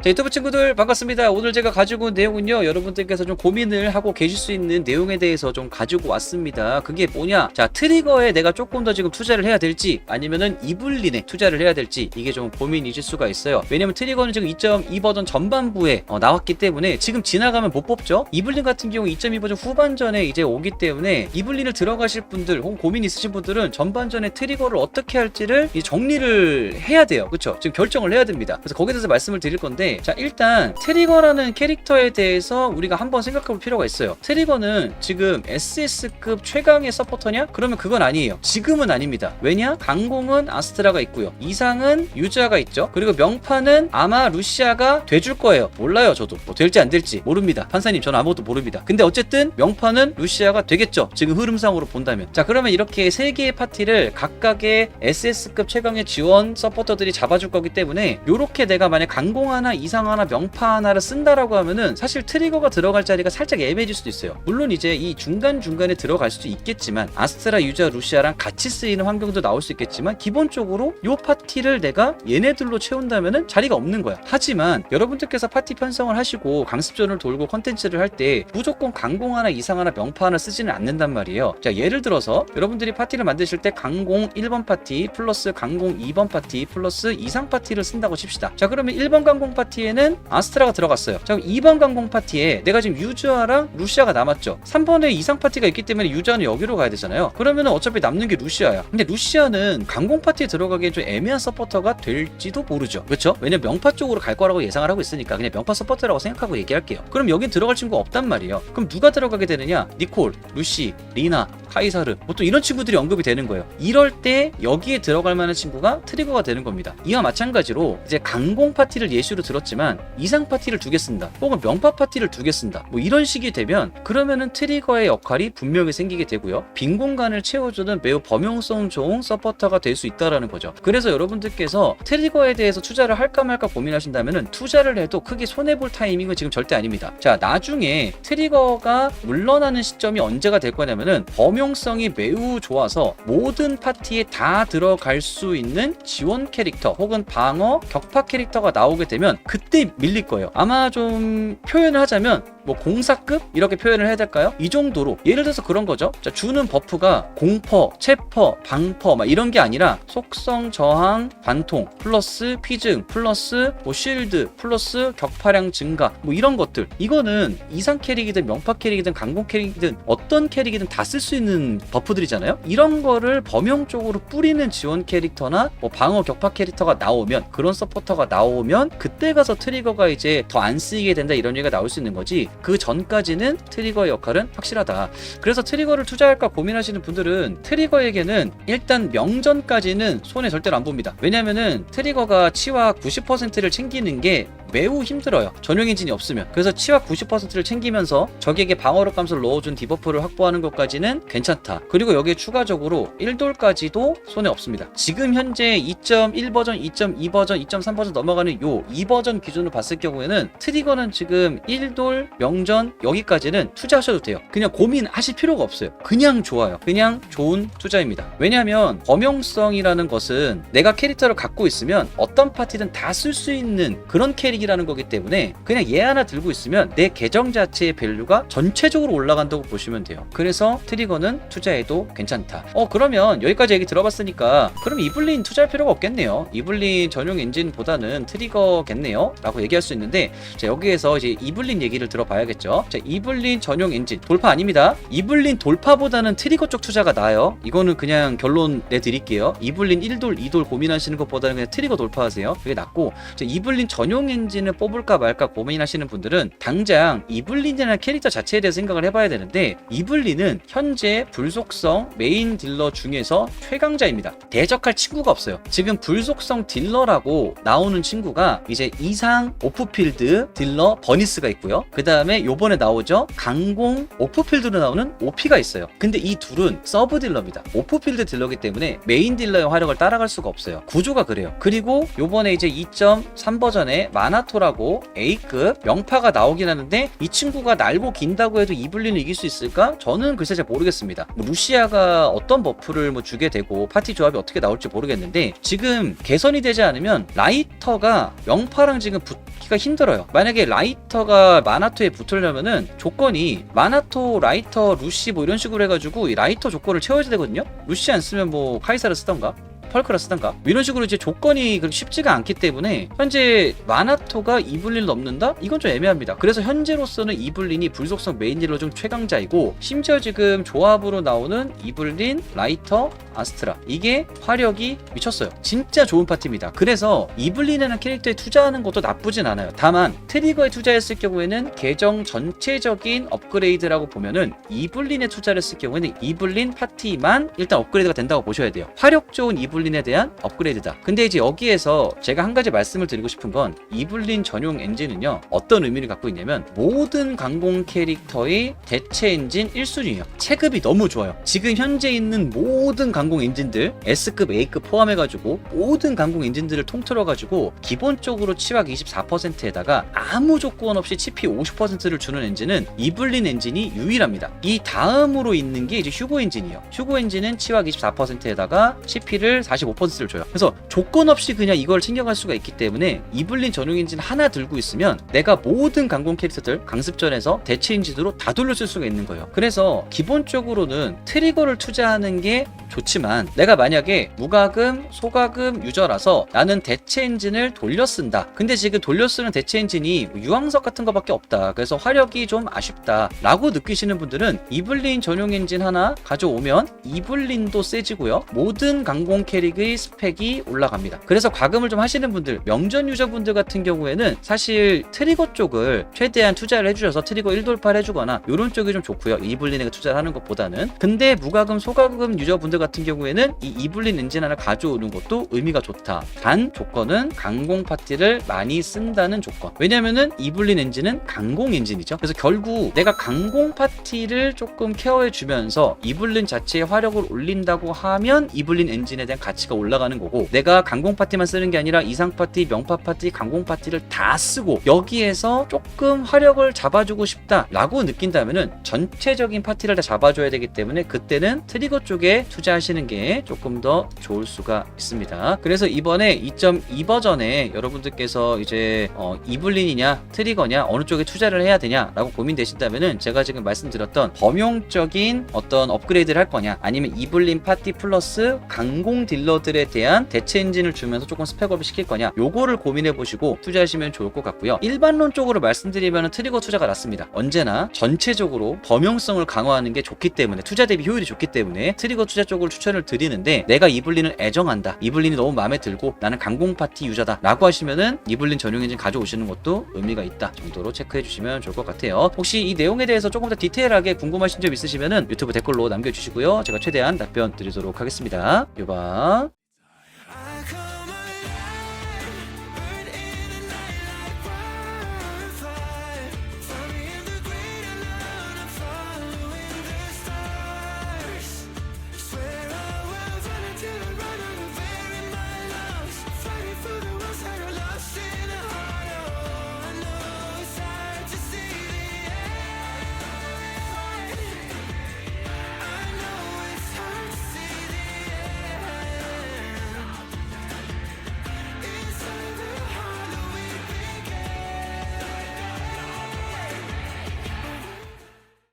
자, 유튜브 친구들 반갑습니다. 오늘 제가 가지고 온 내용은요, 여러분들께서 좀 고민을 하고 계실 수 있는 내용에 대해서 좀 가지고 왔습니다. 그게 뭐냐? 자, 트리거에 내가 조금 더 지금 투자를 해야 될지, 아니면은 이블린에 투자를 해야 될지, 이게 좀 고민이실 수가 있어요. 왜냐면 트리거는 지금 2.2 버전 전반부에 어, 나왔기 때문에 지금 지나가면 못 뽑죠? 이블린 같은 경우 2.2 버전 후반전에 이제 오기 때문에 이블린을 들어가실 분들, 혹은 고민 있으신 분들은 전반전에 트리거를 어떻게 할지를 이 정리를 해야 돼요. 그쵸? 지금 결정을 해야 됩니다. 그래서 거기에 대해서 말씀을 드릴 건데, 자, 일단 트리거라는 캐릭터에 대해서 우리가 한번 생각해 볼 필요가 있어요. 트리거는 지금 SS급 최강의 서포터냐? 그러면 그건 아니에요. 지금은 아닙니다. 왜냐? 강공은 아스트라가 있고요. 이상은 유자가 있죠. 그리고 명파는 아마 루시아가 돼줄 거예요. 몰라요, 저도. 뭐 될지 안 될지 모릅니다. 판사님, 저는 아무것도 모릅니다. 근데 어쨌든 명파는 루시아가 되겠죠. 지금 흐름상으로 본다면. 자, 그러면 이렇게 세 개의 파티를 각각의 SS급 최강의 지원 서포터들이 잡아줄 거기 때문에 요렇게 내가 만약 강공 하나, 이상 하나, 명파 하나를 쓴다라고 하면은 사실 트리거가 들어갈 자리가 살짝 애매해질 수도 있어요. 물론 이제 이 중간중간에 들어갈 수도 있겠지만 아스트라, 유자, 루시아랑 같이 쓰이는 환경도 나올 수 있겠지만 기본적으로 요 파티를 내가 얘네들로 채운다면은 자리가 없는 거야. 하지만 여러분들께서 파티 편성을 하시고 강습전을 돌고 컨텐츠를 할 때 무조건 강공 하나, 이상 하나, 명파 하나 쓰지는 않는단 말이에요. 자, 예를 들어서 여러분들이 파티를 만드실 때 강공 1번 파티 플러스 강공 2번 파티 플러스 이상 파티를 쓴다고 칩시다. 자, 그러면 1번 강공 파티 에는 아스트라가 들어갔어요. 자, 그럼 2번 강공 파티에 내가 지금 유주아랑 루시아가 남았죠. 3번에 이상 파티가 있기 때문에 유주아는 여기로 가야 되잖아요. 그러면은 어차피 남는 게 루시아야. 근데 루시아는 강공 파티에 들어가기에 좀 애매한 서포터가 될지도 모르죠. 그렇죠? 왜냐면 명파 쪽으로 갈 거라고 예상을 하고 있으니까 그냥 명파 서포터라고 생각하고 얘기할게요. 그럼 여긴 들어갈 친구가 없단 말이에요. 그럼 누가 들어가게 되느냐? 니콜, 루시, 리나, 카이사르 뭐또 이런 친구들이 언급이 되는 거예요. 이럴 때 여기에 들어갈 만한 친구가 트리거가 되는 겁니다. 이와 마찬가지로 이제 강공 파티를 예시로 들 었지만 이상 파티를 두 개 쓴다. 혹은 명파 파티를 두 개 쓴다. 뭐 이런 식이 되면 그러면은 트리거의 역할이 분명히 생기게 되고요. 빈 공간을 채워주는 매우 범용성 좋은 서포터가 될 수 있다라는 거죠. 그래서 여러분들께서 트리거에 대해서 투자를 할까 말까 고민하신다면은 투자를 해도 크게 손해 볼 타이밍은 지금 절대 아닙니다. 자 나중에 트리거가 물러나는 시점이 언제가 될 거냐면은 범용성이 매우 좋아서 모든 파티에 다 들어갈 수 있는 지원 캐릭터 혹은 방어 격파 캐릭터가 나오게 되면 그때 밀릴 거예요. 아마 좀 표현을 하자면 뭐 공사급 이렇게 표현을 해야 될까요? 이 정도로 예를 들어서 그런 거죠. 자, 주는 버프가 공퍼, 체퍼, 방퍼 막 이런 게 아니라 속성 저항, 관통 플러스 피증 플러스 뭐 쉴드 플러스 격파량 증가 뭐 이런 것들 이거는 이상 캐릭이든 명파 캐릭이든 강공 캐릭이든 어떤 캐릭이든 다 쓸 수 있는 버프들이잖아요. 이런 거를 범용적으로 뿌리는 지원 캐릭터나 뭐 방어 격파 캐릭터가 나오면 그런 서포터가 나오면 그때 가서 트리거가 이제 더 안 쓰이게 된다 이런 얘기가 나올 수 있는 거지 그 전까지는 트리거의 역할은 확실하다. 그래서 트리거를 투자할까 고민하시는 분들은 트리거에게는 일단 명전까지는 손에 절대로 안 봅니다. 왜냐면은 트리거가 치와 90%를 챙기는 게 매우 힘들어요. 전용 엔진이 없으면. 그래서 치와 90%를 챙기면서 적에게 방어력 감소를 넣어준 디버프를 확보하는 것까지는 괜찮다. 그리고 여기에 추가적으로 1돌까지도 손에 없습니다. 지금 현재 2.1 버전, 2.2 버전, 2.3 버전 넘어가는 요 2버전 기준으로 봤을 경우에는 트리거는 지금 1돌, 명전 여기까지는 투자하셔도 돼요. 그냥 고민하실 필요가 없어요. 그냥 좋아요. 그냥 좋은 투자입니다. 왜냐하면 범용성이라는 것은 내가 캐릭터를 갖고 있으면 어떤 파티든 다 쓸 수 있는 그런 캐릭 이라는 거기 때문에 그냥 얘 하나 들고 있으면 내 계정 자체의 밸류가 전체적으로 올라간다고 보시면 돼요. 그래서 트리거는 투자해도 괜찮다. 어 그러면 여기까지 얘기 들어봤으니까 그럼 이블린 투자할 필요가 없겠네요. 이블린 전용 엔진보다는 트리거겠네요. 라고 얘기할 수 있는데 자 여기에서 이제 이블린 얘기를 들어봐야겠죠. 자 이블린 전용 엔진 돌파 아닙니다. 이블린 돌파보다는 트리거 쪽 투자가 나아요. 이거는 그냥 결론 내드릴게요. 이블린 1돌, 2돌 고민하시는 것보다는 그냥 트리거 돌파하세요. 그게 낫고 자, 이블린 전용 엔진 을 뽑을까 말까 고민하시는 분들은 당장 이블린이라는 캐릭터 자체에 대해 생각을 해봐야 되는데 이블린은 현재 불속성 메인 딜러 중에서 최강자입니다. 대적할 친구가 없어요. 지금 불속성 딜러라고 나오는 친구가 이제 이상 오프필드 딜러 버니스가 있고요. 그 다음에 요번에 나오죠. 강공 오프필드로 나오는 오피가 있어요. 근데 이 둘은 서브 딜러입니다. 오프필드 딜러기 때문에 메인 딜러의 활약을 따라갈 수가 없어요. 구조가 그래요. 그리고 요번에 이제 2.3 버전에 마나 마나토라고 A급 명파가 나오긴 하는데 이 친구가 날고 긴다고 해도 이블린을 이길 수 있을까? 저는 글쎄 잘 모르겠습니다. 뭐 루시아가 어떤 버프를 뭐 주게 되고 파티 조합이 어떻게 나올지 모르겠는데 지금 개선이 되지 않으면 라이터가 명파랑 지금 붙기가 힘들어요. 만약에 라이터가 마나토에 붙으려면은 조건이 마나토, 라이터, 루시 뭐 이런 식으로 해가지고 이 라이터 조건을 채워야 되거든요. 루시 안 쓰면 뭐 카이사를 쓰던가 펄크라 쓰던가 뭐 이런 식으로 이제 조건이 그렇게 쉽지가 않기 때문에 현재 마나토가 이블린을 넘는다? 이건 좀 애매합니다. 그래서 현재로서는 이블린이 불속성 메인 딜러 중 최강자이고 심지어 지금 조합으로 나오는 이블린, 라이터, 아스트라 이게 화력이 미쳤어요. 진짜 좋은 파티입니다. 그래서 이블린이라는 캐릭터에 투자하는 것도 나쁘진 않아요. 다만 트리거에 투자했을 경우에는 계정 전체적인 업그레이드라고 보면은 이블린에 투자를 했을 경우에는 이블린 파티만 일단 업그레이드가 된다고 보셔야 돼요. 화력 좋은 이블린 에 대한 업그레이드다. 근데 이제 여기에서 제가 한 가지 말씀을 드리고 싶은 건 이블린 전용 엔진은요 어떤 의미를 갖고 있냐면 모든 강공 캐릭터의 대체 엔진 1순위예요. 체급이 너무 좋아요. 지금 현재 있는 모든 강공 엔진들 S급, A급 포함해가지고 모든 강공 엔진들을 통틀어가지고 기본적으로 치확 24%에다가 아무 조건 없이 치피 50%를 주는 엔진은 이블린 엔진이 유일합니다. 이 다음으로 있는 게 이제 휴고 엔진이에요. 휴고 엔진은 치확 24%에다가 치피를 45%를 줘요. 그래서 조건 없이 그냥 이걸 챙겨갈 수가 있기 때문에 이블린 전용 엔진 하나 들고 있으면 내가 모든 강공 캐릭터들 강습전에서 대체 엔진으로 다 돌려 쓸 수가 있는 거예요. 그래서 기본적으로는 트리거를 투자하는 게 좋지만 내가 만약에 무과금, 소과금 유저라서 나는 대체 엔진을 돌려 쓴다. 근데 지금 돌려 쓰는 대체 엔진이 유황석 같은 거밖에 없다. 그래서 화력이 좀 아쉽다. 라고 느끼시는 분들은 이블린 전용 엔진 하나 가져오면 이블린도 세지고요. 모든 강공 캐 릭의 스펙이 올라갑니다. 그래서 과금을 좀 하시는 분들, 명전 유저분들 같은 경우에는 사실 트리거 쪽을 최대한 투자를 해주셔서 트리거 1돌파를 해주거나 이런 쪽이 좀 좋고요. 이블린에게 투자를 하는 것보다는. 근데 무과금, 소과금 유저분들 같은 경우에는 이 이블린 엔진 하나 가져오는 것도 의미가 좋다. 단 조건은 강공 파티를 많이 쓴다는 조건. 왜냐면은 이블린 엔진은 강공 엔진이죠. 그래서 결국 내가 강공 파티를 조금 케어해 주면서 이블린 자체의 화력을 올린다고 하면 이블린 엔진에 대한 가치가 올라가는 거고 내가 강공 파티만 쓰는 게 아니라 이상 파티, 명파 파티, 강공 파티를 다 쓰고 여기에서 조금 화력을 잡아주고 싶다라고 느낀다면은 전체적인 파티를 다 잡아줘야 되기 때문에 그때는 트리거 쪽에 투자하시는 게 조금 더 좋을 수가 있습니다. 그래서 이번에 2.2 버전에 여러분들께서 이제 어, 이블린이냐 트리거냐 어느 쪽에 투자를 해야 되냐라고 고민되신다면은 제가 지금 말씀드렸던 범용적인 어떤 업그레이드를 할 거냐 아니면 이블린 파티 플러스 강공 딜 러들에 대한 대체 엔진을 주면서 조금 스펙업을 시킬 거냐 요거를 고민해 보시고 투자하시면 좋을 것 같고요. 일반론적으로 말씀드리면 트리거 투자가 낫습니다. 언제나 전체적으로 범용성을 강화하는 게 좋기 때문에 투자 대비 효율이 좋기 때문에 트리거 투자 쪽을 추천을 드리는데 내가 이블린을 애정한다. 이블린이 너무 마음에 들고 나는 강공 파티 유저다. 라고 하시면은 이블린 전용 엔진 가져오시는 것도 의미가 있다 정도로 체크해 주시면 좋을 것 같아요. 혹시 이 내용에 대해서 조금 더 디테일하게 궁금하신 점 있으시면은 유튜브 댓글로 남겨주시고요. 제가 최대한 답변 드리도록 하겠습니다. 유바. 됩니다.